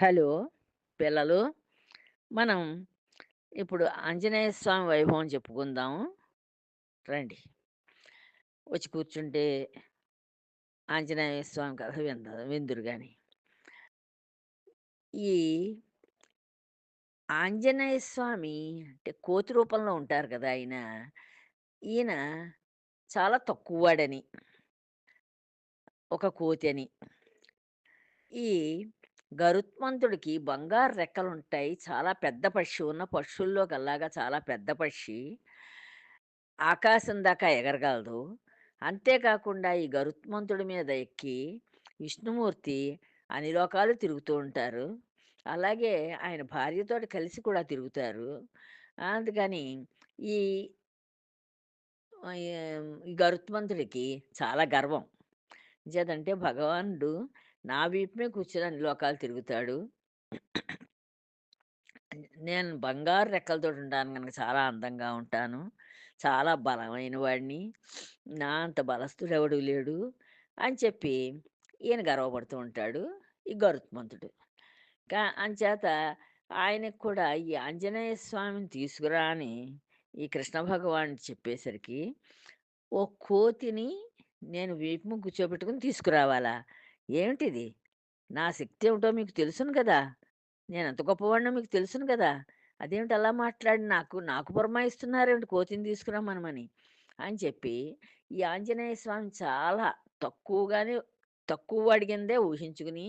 Hello! పిల్లలు, మనం ఇప్పుడు ఆంజనేయ స్వామి వైభవం చెప్పుకుందాము రండి. వచ్చి కూర్చుంటే ఆంజనేయ స్వామి కథ వింద విందురు కానీ ఈ ఆంజనేయ స్వామి అంటే కోతి రూపంలో ఉంటారు కదా! ఆయన. ఈయన చాలా తక్కువవాడని. ఒక కోతి అని ఈ గరుత్మంతుడికి బంగారు రెక్కలుంటాయి. చాలా పెద్ద పక్షి. ఉన్న పక్షుల్లో కల్లాగా చాలా పెద్ద పక్షి. ఆకాశం దాకా ఎగరగలదు. అంతేకాకుండా ఈ గరుత్మంతుడి మీద ఎక్కి విష్ణుమూర్తి అన్ని లోకాలు తిరుగుతూ ఉంటారు. అలాగే ఆయన భార్యతో కలిసి కూడా తిరుగుతారు. అందుకని ఈ గరుత్మంతుడికి చాలా గర్వం. ఎంచేతంటే భగవానుడు నా వీపు మీద కూర్చొని అన్ని లోకాలు తిరుగుతాడు. నేను బంగారు రెక్కలతోటి ఉంటాను కనుక చాలా అందంగా ఉంటాను. చాలా బలమైన వాడిని. నా అంత బలస్తుడెవడు లేడు అని చెప్పి ఈయన గర్వపడుతూ ఉంటాడు. ఈ గరుత్మంతుడు. కా అంచేత ఆయనకి కూడా ఈ ఆంజనేయ స్వామిని తీసుకురా అని ఈ కృష్ణ భగవానుడు చెప్పేసరికి, ఓ కోతిని నేను వీపు కూర్చోబెట్టుకుని తీసుకురావాలా? ఏమిటిది? నా శక్తి ఏమిటో మీకు తెలుసును కదా! నేను ఎంత గొప్పవాడినో మీకు తెలుసును కదా! అదేమిటి అలా మాట్లాడి నాకు నాకు పురమాయిస్తున్నారేమిటి కోతిని తీసుకురామనమని అని చెప్పి ఈ ఆంజనేయ స్వామి చాలా తక్కువగానే తక్కువ అడిగిందే ఊహించుకుని,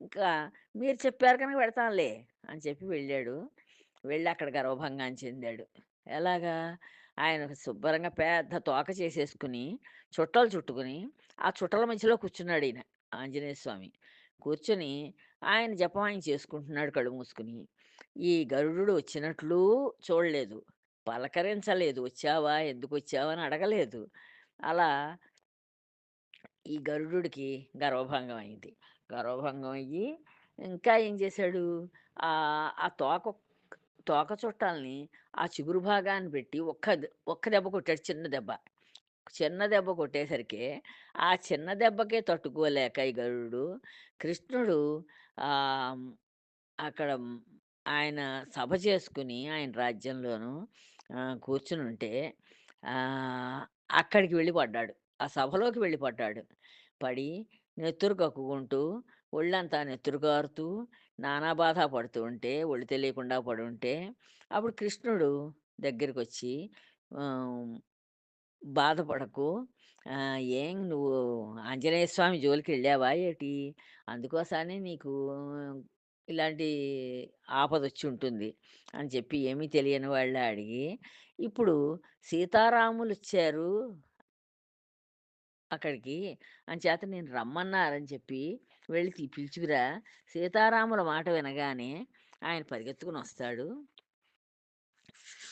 ఇంకా మీరు చెప్పారు కనుక పెడతానులే అని చెప్పి వెళ్ళాడు. వెళ్ళి అక్కడ గర్వభంగం చెందాడు. ఎలాగా? ఆయన శుభ్రంగా పెద్ద తోక చేసేసుకుని, చుట్టలు చుట్టుకుని, ఆ చుట్టల మధ్యలో కూర్చున్నాడు ఈయన ఆంజనేయ స్వామి. కూర్చొని ఆయన జపం ఆయన చేసుకుంటున్నాడు కళ్ళు మూసుకుని. ఈ గరుడు వచ్చినట్లు చూడలేదు. పలకరించలేదు. "వచ్చావా? ఎందుకు వచ్చావా అని అడగలేదు. అలా ఈ గరుడుకి గర్వభంగం అయింది. గర్వభంగం అయ్యి ఇంకా ఏం చేశాడు? ఆ తోక తోక చుట్టాల్ని ఆ చిగురు భాగాన్ని పెట్టి ఒక్క ఒక్క దెబ్బ కొట్టాడు చిన్న దెబ్బ. చిన్న దెబ్బ కొట్టేసరికి ఆ చిన్న దెబ్బకే తట్టుకోలేక ఈ గరుడు కృష్ణుడు అక్కడ ఆయన సభ చేసుకుని ఆయన రాజ్యంలోను కూర్చుని కూర్చునుంటే అక్కడికి వెళ్ళి పడ్డాడు. ఆ సభలోకి వెళ్ళి పడ్డాడు. పడి నెత్తురు కక్కుకుంటూ, ఒళ్ళంతా నెత్తురు కారుతూ, నానా బాధ పడుతూ ఉంటే, ఒళ్ళు తెలియకుండా పడుంటే, అప్పుడు కృష్ణుడు దగ్గరికి వచ్చి బాధపడకు. ఏం నువ్వు ఆంజనేయ స్వామి జోలికెళ్ళావా ఏటి? అందుకోసమనే నీకు ఇలాంటి ఆపద వచ్చి ఉంటుంది అని చెప్పి ఏమీ తెలియని వాళ్ళ అడిగి, ఇప్పుడు సీతారాములు వచ్చారు అక్కడికి. అంచేత నేను రమ్మన్నారని చెప్పి వెళ్ళి తి పిలుచుకురా. సీతారాముల మాట వినగానే ఆయన పరిగెత్తుకొనొస్తాడు.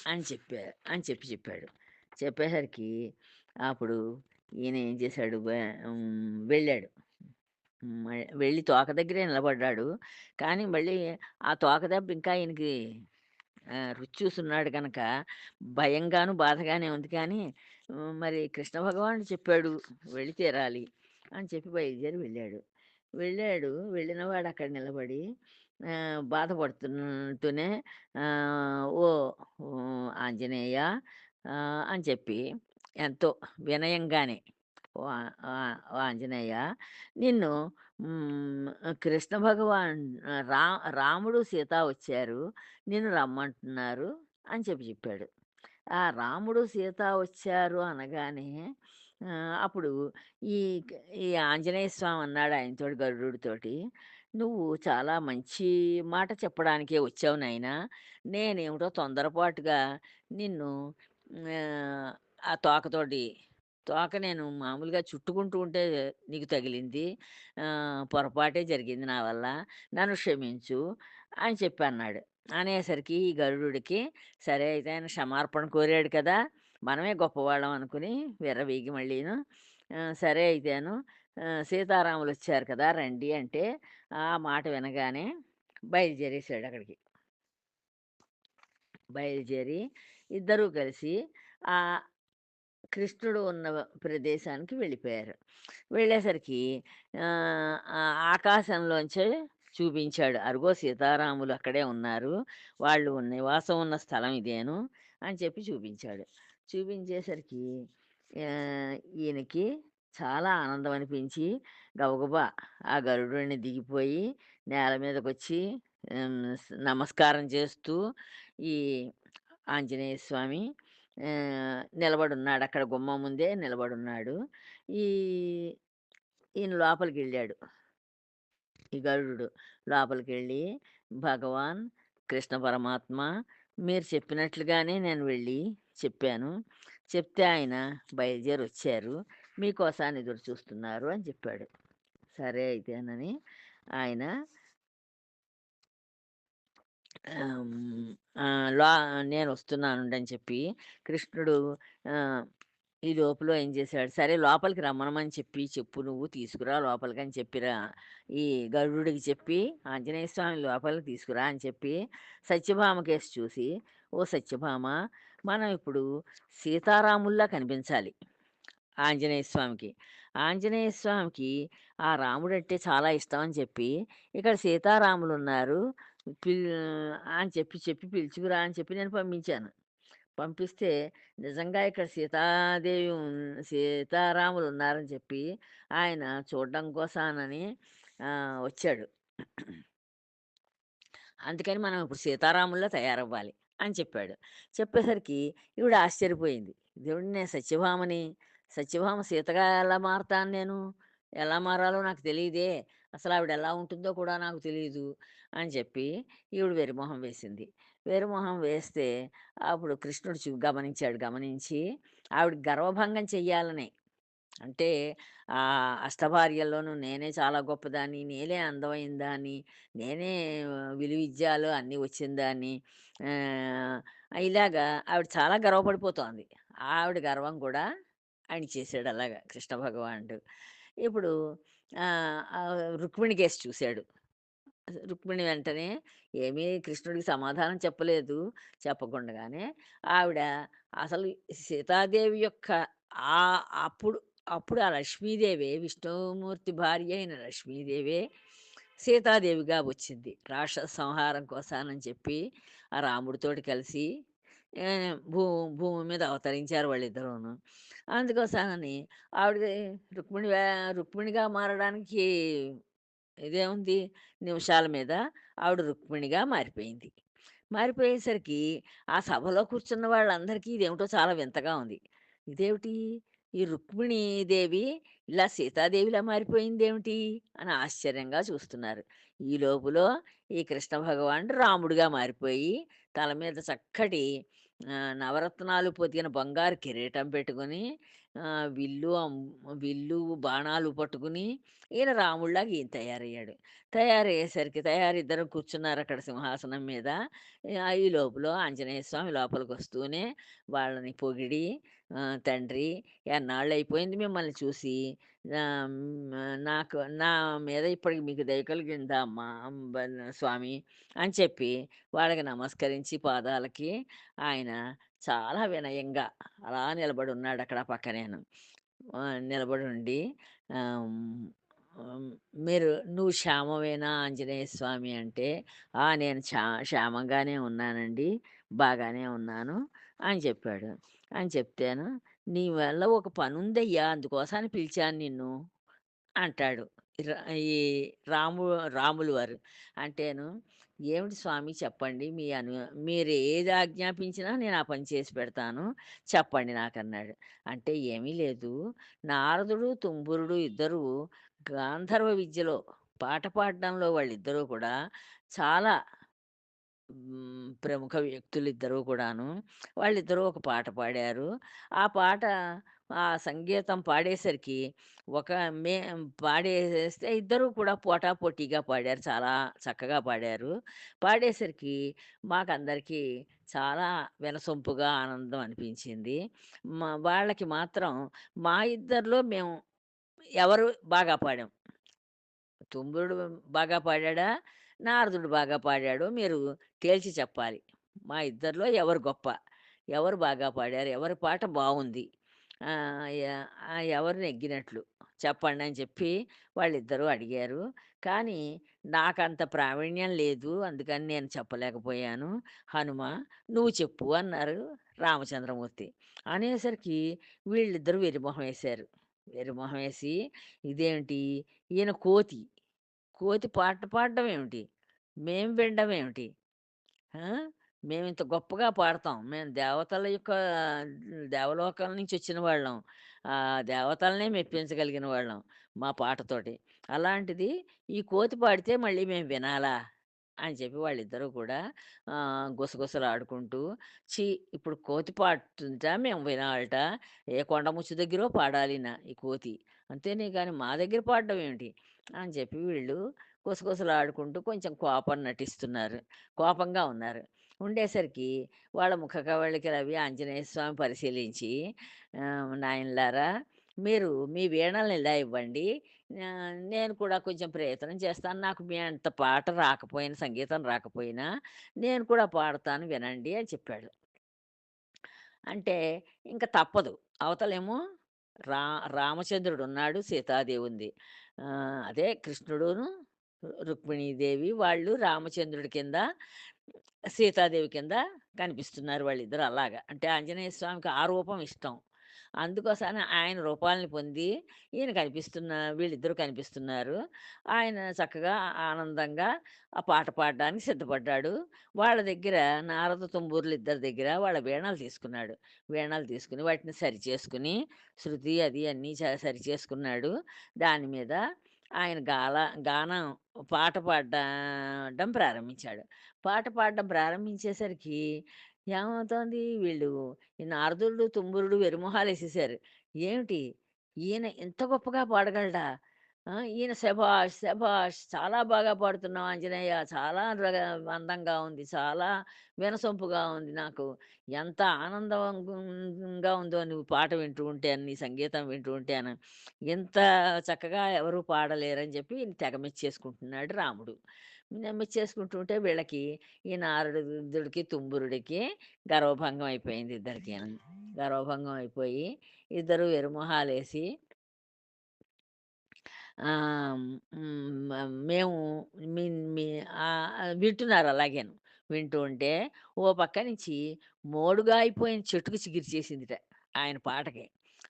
అని చెప్పారు అని చెప్పి చెప్పాడు. చెప్పేసరికి అప్పుడు ఈయన ఏం చేశాడు బ వెళ్ళాడు. వెళ్ళి తోక దగ్గరే నిలబడ్డాడు. కానీ మళ్ళీ ఆ తోక దెబ్బ ఇంకా ఈయనకి రుచి చూస్తున్నాడు కనుక భయంగాను, బాధగానే ఉంది కానీ మరి కృష్ణ భగవానుడు చెప్పాడు వెళ్ళి తీరాలి అని చెప్పి బయలుదేరి వెళ్ళాడు. వెళ్ళాడు. వెళ్ళినవాడు అక్కడ నిలబడి బాధపడుతున్నట్టునే బాధపడుతుంటూనే "ఓ ఆంజనేయ" అని చెప్పి ఎంతో వినయంగానే "ఓ ఆ ఓ ఆంజనేయ నిన్ను కృష్ణ భగవాన్ రా రాముడు, సీత వచ్చారు. నిన్ను రమ్మంటున్నారు" అని చెప్పి చెప్పాడు. ఆ రాముడు, సీత వచ్చారు అనగానే అప్పుడు ఈ ఈ ఆంజనేయ స్వామి అన్నాడు ఆయనతోటి గరుడుతోటి, "నువ్వు చాలా మంచి మాట చెప్పడానికే వచ్చావు నాయనా. నేనేమిటో తొందరపాటుగా నిన్ను ఆ తోకతోటి తోక నేను మామూలుగా చుట్టుకుంటూ ఉంటే నీకు తగిలింది. పొరపాటే జరిగింది నా వల్ల. నన్ను క్షమించు" అని చెప్పి అన్నాడు. అనేసరికి ఈ గరుడుడికి సరే అయితే ఆయన క్షమార్పణ కోరాడు కదా! మనమే గొప్పవాళ్ళం అనుకుని విర్రవీగి మళ్ళీను సరే అయితేను సీతారాములు వచ్చారు కదా! రండి అంటే ఆ మాట వినగానే బయలుదేరేసాడు అక్కడికి. బయలుదేరి ఇద్దరూ కలిసి ఆ కృష్ణుడు ఉన్న ప్రదేశానికి వెళ్ళిపోయారు. వెళ్ళేసరికి ఆకాశంలోంచి ఆకాశంలోంచే చూపించాడు. "అరుగో సీతారాములు అక్కడే ఉన్నారు. వాళ్ళు నివాసం ఉన్న స్థలం ఇదేను" అని చెప్పి చూపించాడు. చూపించేసరికి ఈయనకి చాలా ఆనందం అనిపించి గబగబా ఆ గరుడుని దిగిపోయి నేల మీదకొచ్చి వచ్చి నమస్కారం చేస్తూ ఈ ఆంజనేయ స్వామి నిలబడున్నాడు. అక్కడ గుమ్మం ముందే నిలబడున్నాడు. ఈ ఈయన లోపలికి వెళ్ళాడు ఈ గరుడు లోపలికి వెళ్ళి "భగవాన్ కృష్ణ పరమాత్మ మీరు చెప్పినట్లుగానే నేను వెళ్ళి చెప్పాను. చెప్తే ఆయన బయలుదేరొచ్చారు. మీకోసాన్ని ఎదురు చూస్తున్నారు" అని చెప్పాడు. సరే అయితేనని ఆయన లో నేను వస్తున్నాను లా చెప్పి కృష్ణుడు ఈ లోపల ఏం చేశాడు, "సరే లోపలికి రమ్మనమని చెప్పి చెప్పు నువ్వు తీసుకురా లోపలికి అని చెప్పిరా ఈ గరుడికి చెప్పి, "ఆంజనేయ స్వామి లోపలికి తీసుకురా" అని చెప్పి సత్యభామ కేసు చూసి, "ఓ సత్యభామ మనం ఇప్పుడు సీతారాముల్లా కనిపించాలి ఆంజనేయ స్వామికి. ఆంజనేయ స్వామికి ఆ రాముడు అంటే చాలా ఇష్టం అని చెప్పి, ఇక్కడ సీతారాములు ఉన్నారు పిల్ అని చెప్పి చెప్పి పిలుచుకురా అని చెప్పి నేను పంపించాను. పంపిస్తే నిజంగా ఇక్కడ సీతాదేవి సీతారాములు ఉన్నారని చెప్పి ఆయన చూడడం కోసానని వచ్చాడు. అందుకని మనం ఇప్పుడు సీతారాముల్లో తయారవ్వాలి అని చెప్పాడు. చెప్పేసరికి ఈవిడ ఆశ్చర్యపోయింది. దేవుడిని నేను సత్యభామని. సత్యభామ సీతగా ఎలా మారతాను నేను? ఎలా మారాలో నాకు తెలియదే అసలు ఆవిడ ఎలా ఉంటుందో కూడా నాకు తెలియదు అని చెప్పి ఈవిడ వెర్రిమొహం వేసింది. వెర్రిమొహం వేస్తే అప్పుడు కృష్ణుడు చూ గమనించాడు. గమనించి ఆవిడ గర్వభంగం చెయ్యాలని అంటే ఆ అష్టభార్యల్లోనూ నేనే చాలా గొప్పదాన్ని, నేనే అందమైందాన్ని నేనే విలువిద్యాలు అన్నీ వచ్చిందాన్ని ఇలాగా ఆవిడ చాలా గర్వపడిపోతోంది. ఆవిడ గర్వం కూడా ఆయన చేశాడు అలాగా కృష్ణ భగవానుడు. ఇప్పుడు రుక్మిణి కేసు చూశాడు రుక్మిణి వెంటనే ఏమీ కృష్ణుడికి సమాధానం చెప్పలేదు. చెప్పకుండగానే ఆవిడ అసలు సీతాదేవి యొక్క ఆ అప్పుడు అప్పుడు ఆ లక్ష్మీదేవే విష్ణుమూర్తి భార్య అయిన లక్ష్మీదేవే సీతాదేవిగా వచ్చింది. రాక్షస సంహారం కోసానని చెప్పి ఆ రాముడితోటి కలిసి భూ భూమి మీద అవతరించారు వాళ్ళిద్దరూను. అందుకోసమని ఆవిడ రుక్మిణి రుక్మిణిగా మారడానికి ఇదేముంది నిమిషాల మీద ఆవిడ రుక్మిణిగా మారిపోయింది. మారిపోయేసరికి ఆ సభలో కూర్చున్న వాళ్ళందరికీ ఇదేమిటో చాలా వింతగా ఉంది. ఇదేమిటి ఈ రుక్మిణీదేవి ఇలా సీతాదేవిలా మారిపోయిందేమిటి అని ఆశ్చర్యంగా చూస్తున్నారు. ఈ లోపులో ఈ కృష్ణ భగవానుడు రాముడిగా మారిపోయి తల మీద చక్కటి నవరత్నాలు పొదిగిన బంగారు కిరీటం పెట్టుకొని విల్లు విల్లు, బాణాలు పట్టుకుని ఈయన రాముళ్ళగా ఈయన తయారయ్యాడు. తయారయ్యేసరికి తయారు ఇద్దరు కూర్చున్నారక్కడ సింహాసనం మీద. ఈ లోపల ఆంజనేయ స్వామి లోపలికి వస్తూనే వాళ్ళని పొగిడి తండ్రి ఎన్నాళ్ళు అయిపోయింది మిమ్మల్ని చూసి. నాకు నా మీద ఇప్పటికి మీకు దయ కలిగిందా అమ్మా స్వామి" అని చెప్పి వాళ్ళకి నమస్కరించి పాదాలకి ఆయన చాలా వినయంగా అలా నిలబడి ఉన్నాడు అక్కడ నిలబడుండి నిలబడి ఉండి "మీరు నువ్వు క్షేమమేనా ఆంజనేయ స్వామి" అంటే, "ఆ! నేను క్షా క్షేమంగానే ఉన్నానండి. బాగానే ఉన్నాను" అని చెప్పాడు. అని చెప్తాను "నీ వల్ల ఒక పనుందయ్యా అందుకోసానికి పిలిచాను నిన్ను" అంటాడు. రా ఈ రాము రాములు వారు. అంటేను, "ఏమిటి స్వామి చెప్పండి. మీ అను మీరు ఏది ఆజ్ఞాపించినా నేను ఆ పని చేసి పెడతాను. చెప్పండి నాకన్నాడు." అంటే "ఏమీ లేదు. నారదుడు, తుంబురుడు ఇద్దరూ గాంధర్వ విద్యలో పాట పాడడంలో వాళ్ళిద్దరూ కూడా చాలా ప్రముఖ వ్యక్తులు ఇద్దరు కూడాను. వాళ్ళిద్దరూ ఒక పాట పాడారు. ఆ పాట ఆ సంగీతం పాడేసరికి ఒక మే పాడేస్తే ఇద్దరూ కూడా పోటా పోటీగా పాడారు. చాలా చక్కగా పాడారు. పాడేసరికి మాకందరికీ చాలా వినసొంపుగా ఆనందం అనిపించింది. మా వాళ్ళకి మాత్రం మా ఇద్దరిలో మేము ఎవరు బాగా పాడాం. తుంబురుడు బాగా పాడాడా? నారదుడు బాగా పాడాడు మీరు తేల్చి చెప్పాలి. మా ఇద్దరిలో ఎవరు గొప్ప? ఎవరు బాగా పాడారు? ఎవరి పాట బాగుంది ఎవరు నెగ్గినట్లు చెప్పండి అని చెప్పి వాళ్ళిద్దరూ అడిగారు. కానీ నాకంత ప్రావీణ్యం లేదు. అందుకని నేను చెప్పలేకపోయాను. హనుమ నువ్వు చెప్పు అన్నారు రామచంద్రమూర్తి. అనేసరికి వీళ్ళిద్దరూ వెరిమొహం వేశారు. వెరిమొహం వేసి ఇదేంటి ఈయన కోతి. కోతి పాట పాడడం ఏమిటి? మేము వినడం ఏమిటి? మేము ఇంత గొప్పగా పాడతాం. మేము దేవతల యొక్క దేవలోకాల నుంచి వచ్చిన వాళ్ళం. ఆ దేవతలనే మెప్పించగలిగిన వాళ్ళం మా పాటతోటి. అలాంటిది ఈ కోతి పాడితే మళ్ళీ మేము వినాలా? అని చెప్పి వాళ్ళిద్దరూ కూడా గుసగుసలు గుసగుసలాడుకుంటూ ఛీ! ఇప్పుడు కోతి పాడుతుంటా మేము వినాలట. ఏ కొండ ముచ్చు దగ్గరో పాడాలినా ఈ కోతి. అంతేనే కానీ మా దగ్గర పాడడం ఏమిటి? అని చెప్పి వీళ్ళు గుసగుసలాడుకుంటూ కొంచెం కోపం నటిస్తున్నారు. కోపంగా ఉన్నారు. ఉండేసరికి వాళ్ళ ముఖ కవళికలవి ఆంజనేయ స్వామి పరిశీలించి "నాయనలారా మీరు మీ వీణలను ఇలా ఇవ్వండి. నేను కూడా కొంచెం ప్రయత్నం చేస్తాను. నాకు మీ అంత పాట రాకపోయినా, సంగీతం రాకపోయినా నేను కూడా పాడతాను వినండి" అని చెప్పాడు. అంటే ఇంక తప్పదు. అవతలేమో రా రామచంద్రుడున్నాడు, సీతాదేవి ఉంది. అదే కృష్ణుడును, రుక్మిణీదేవి వాళ్ళు రామచంద్రుడి కింద, సీతాదేవి కింద కనిపిస్తున్నారు వాళ్ళిద్దరూ అలాగా. అంటే ఆంజనేయ స్వామికి ఆ రూపం ఇష్టం. అందుకోసం ఆయన రూపాల్ని పొంది ఈయన కనిపిస్తున్న వీళ్ళిద్దరూ కనిపిస్తున్నారు. ఆయన చక్కగా ఆనందంగా ఆ పాట పాడడానికి సిద్ధపడ్డాడు. వాళ్ళ దగ్గర నారద తుంబుర్లిద్దరి దగ్గర వాళ్ళ వీణాలు తీసుకున్నాడు. వీణాలు తీసుకొని వాటిని సరి చేసుకుని శృతి అది అన్నీ సరి చేసుకున్నాడు దాని మీద ఆయన గాల గానం పాట పాడడం ప్రారంభించాడు. పాట పాడడం ప్రారంభించేసరికి ఏమవుతోంది వీళ్ళు ఈ నారదుడు, తుంబురుడు వేసేసారు ఏమిటి ఈయన ఇంత గొప్పగా పాడగలడా? ఆ! ఈయన శభాష్! శభాష్! చాలా బాగా పాడుతున్నావు ఆంజనేయ. చాలా రగ అందంగా ఉంది. చాలా వినసొంపుగా ఉంది నాకు. ఎంత ఆనందంగా ఉందో నువ్వు పాట వింటూ ఉంటేను, నీ సంగీతం వింటూ ఉంటేను. ఇంత చక్కగా ఎవరు పాడలేరని చెప్పి తెగ మెచ్చేసుకుంటున్నాడు రాముడు. నే మెచ్చేసుకుంటుంటే వీళ్ళకి ఈ నారదుడికి, తుంబురుడికి గర్వభంగం అయిపోయింది ఇద్దరికీను. గర్వభంగం అయిపోయి ఇద్దరు. మ మేము మీ ఆహ్, వింటున్నారు అలాగేను. వింటూ ఉంటే ఓ పక్క నుంచి మోడుగా అయిపోయిన చెట్టుకి చిగిర్చేసిందిట ఆయన పాటకి.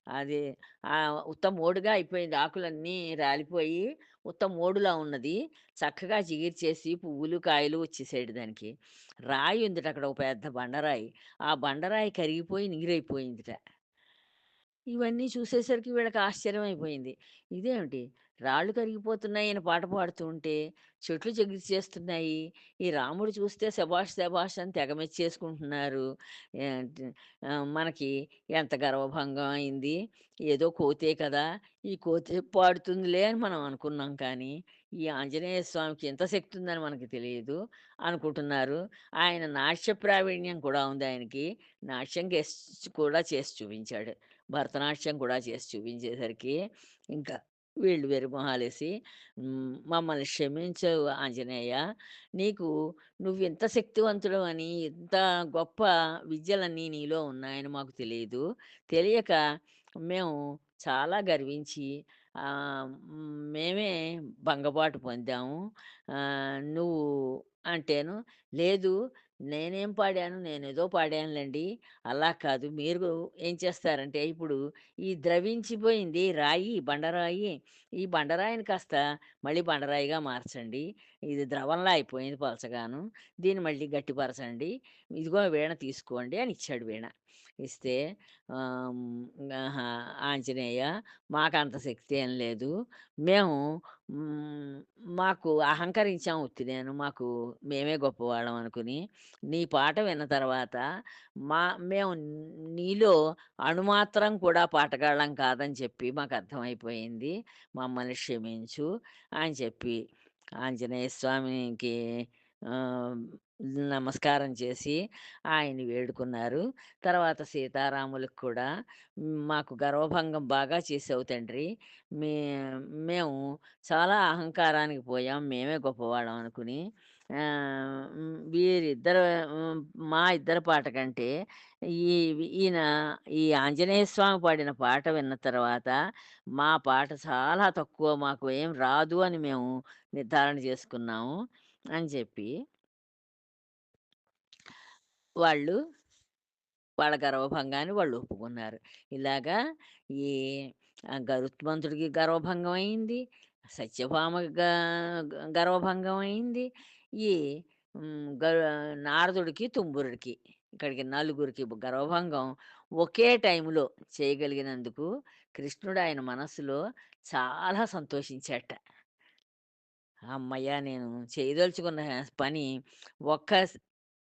అది ఆహ్, ఉత్త మోడుగా అయిపోయింది. ఆకులన్నీ రాలిపోయి ఉత్త మోడులా ఉన్నది. చక్కగా చిగిర్చేసి పువ్వులు, కాయలు వచ్చేసాడు దానికి. రాయి ఉందిట అక్కడ ఒక పెద్ద బండరాయి. ఆ బండరాయి కరిగిపోయి నీరైపోయిందిట. ఇవన్నీ చూసేసరికి వీళ్ళకి అయిపోయింది ఇదేమిటి రాళ్ళు కరిగిపోతున్నాయి అని పాట పాడుతూ ఉంటే, చెట్లు చెగిరిచేస్తున్నాయి. ఈ రాముడు చూస్తే శభాష్! శభాష్! అని తెగమెచ్చేసుకుంటున్నారు మనకి ఎంత గర్వభంగం అయింది. ఏదో కోతే కదా! ఈ కోతే పాడుతుందిలే అని మనం అనుకున్నాం కానీ, ఈ ఆంజనేయ స్వామికి ఇంత శక్తి ఉందని మనకి తెలియదు అనుకుంటున్నారు. ఆయన నాట్య ప్రావీణ్యం కూడా ఉంది ఆయనకి. నాట్యం గెస్ట్ కూడా చేసి చూపించాడు. భరతనాట్యం కూడా చేసి చూపించేసరికి ఇంకా వీళ్ళు వెర్రిమొహాలేసి "మమ్మల్ని క్షమించవు ఆంజనేయ. నీకు నువ్వు ఇంత శక్తివంతుడు అని ఇంత గొప్ప విద్యలన్నీ నీలో ఉన్నాయని మాకు తెలియదు తెలియక మేము చాలా గర్వించి మేమే భంగపాటు పొందాము. నువ్వు" అంటేను, "లేదు నేనేం పాడాను, నేనేదో పాడానులేండి అలా కాదు. మీరు ఏం చేస్తారంటే ఇప్పుడు ఈ ద్రవించిపోయింది రాయి, బండరాయి. ఈ బండరాయిని కాస్త మళ్ళీ బండరాయిగా మార్చండి. ఇది ద్రవంలా అయిపోయింది పలచగాను. దీన్ని మళ్ళీ గట్టిపరచండి. ఇదిగో వీణ తీసుకోండి" అని ఇచ్చాడు వీణ. ఇస్తే ఆంజనేయ మాకు అంత "ఆంజనేయ మాకంత శక్తి ఏం లేదు. మేము మాకు అహంకరించాం ఉత్తినేను. మాకు మేమే గొప్పవాళ్ళం అనుకుని. నీ పాట విన్న తర్వాత మా మేము నీలో అణుమాత్రం కూడా పాటగాళ్ళం కాదని చెప్పి మాకు అర్థమైపోయింది మమ్మల్ని క్షమించు" అని చెప్పి ఆంజనేయ స్వామికి నమస్కారం చేసి ఆయన్ని వేడుకున్నారు. తర్వాత సీతారాములకు కూడా మాకు గర్వభంగం బాగా చేసావు తండ్రి. మే మేము చాలా అహంకారానికి పోయాం. మేమే గొప్పవాళ్ళం అనుకుని. వీరిద్దరు మా ఇద్దరి పాట కంటే ఈ ఈయన ఈ ఆంజనేయ స్వామి పాడిన పాట విన్న తర్వాత మా పాట చాలా తక్కువ. మాకు ఏం రాదు అని మేము నిర్ధారణ చేసుకున్నాము" అని చెప్పి వాళ్ళు వాళ్ళ గర్వభంగాన్ని వాళ్ళు ఒప్పుకున్నారు. ఇలాగా ఈ గరుత్మంతుడికి గర్వభంగం అయింది. సత్యభామకి గర్వభంగం అయింది. ఈ నారదుడికి, తుంబురుడికి ఇక్కడికి నలుగురికి గర్వభంగం ఒకే టైంలో చేయగలిగినందుకు కృష్ణుడు ఆయన మనస్సులో చాలా సంతోషించాట హమ్మయ్య! నేను చేయదలుచుకున్న పని ఒక్క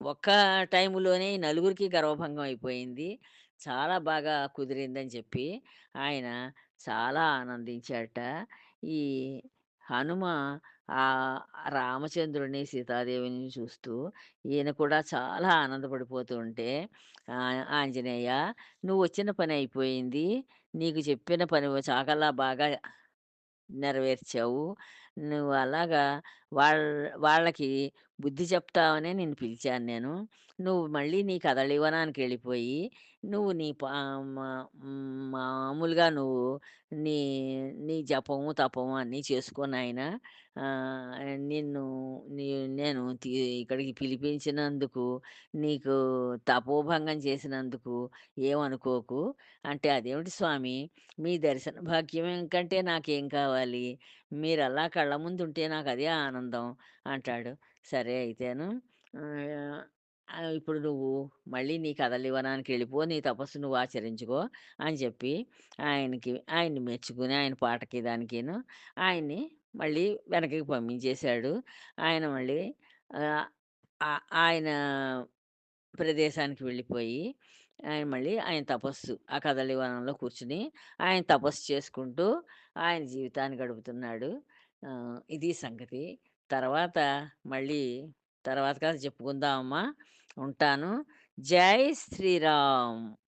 ఒక్క టైంలోనే ఈ నలుగురికి గర్వభంగం అయిపోయింది. చాలా బాగా కుదిరిందని చెప్పి ఆయన చాలా ఆనందించాట ఈ హనుమ ఆ రామచంద్రుడిని, సీతాదేవిని చూస్తూ ఈయన కూడా చాలా ఆనందపడిపోతూ ఉంటే ఆంజనేయ "ఆంజనేయ నువ్వొచ్చిన పని అయిపోయింది. నీకు చెప్పిన పని చాకలా బాగా నెరవేర్చావు. నువ్వు అలాగా వాళ్ళ వాళ్ళకి బుద్ధి చెప్తావనే నిన్ను పిలిచాను నేను. నువ్వు మళ్ళీ నీ కదలీవనానికెళ్ళిపోయి, నువ్వు నీ పా మా మామూలుగా నువ్వు నీ నీ జపము, తపము అన్నీ చేసుకో నాయన నిన్ను నీ నేను ఇక్కడికి పిలిపించినందుకు, నీకు తపోభంగం చేసినందుకు ఏమనుకోకు" అంటే, "అదేమిటి స్వామి మీ దర్శన భాగ్యం కంటే నాకేం కావాలి? మీరలా కళ్ళ ముందు ఉంటే నాకు అదే ఆనందం" అంటాడు. సరే అయితేను "ఇప్పుడు నువ్వు మళ్ళీ నీ కదలివనానికెళ్ళిపో. నీ తపస్సు నువ్వు ఆచరించుకో" అని చెప్పి ఆయనకి ఆయన్ని మెచ్చుకుని ఆయన పాటకి దానికిను ఆయన్ని మళ్ళీ వెనకకి పంపించేశాడు. ఆయన మళ్ళీ ఆయన ప్రదేశానికి వెళ్ళిపోయి, ఆయన మళ్ళీ ఆయన తపస్సు ఆ కదలీవనంలో కూర్చుని ఆయన తపస్సు చేసుకుంటూ ఆయన జీవితాన్ని గడుపుతున్నాడు. ఇది సంగతి. తర్వాత మళ్ళీ తర్వాత కథ చెప్పుకుందామమ్మా. ఉంటాను. జై శ్రీరామ్.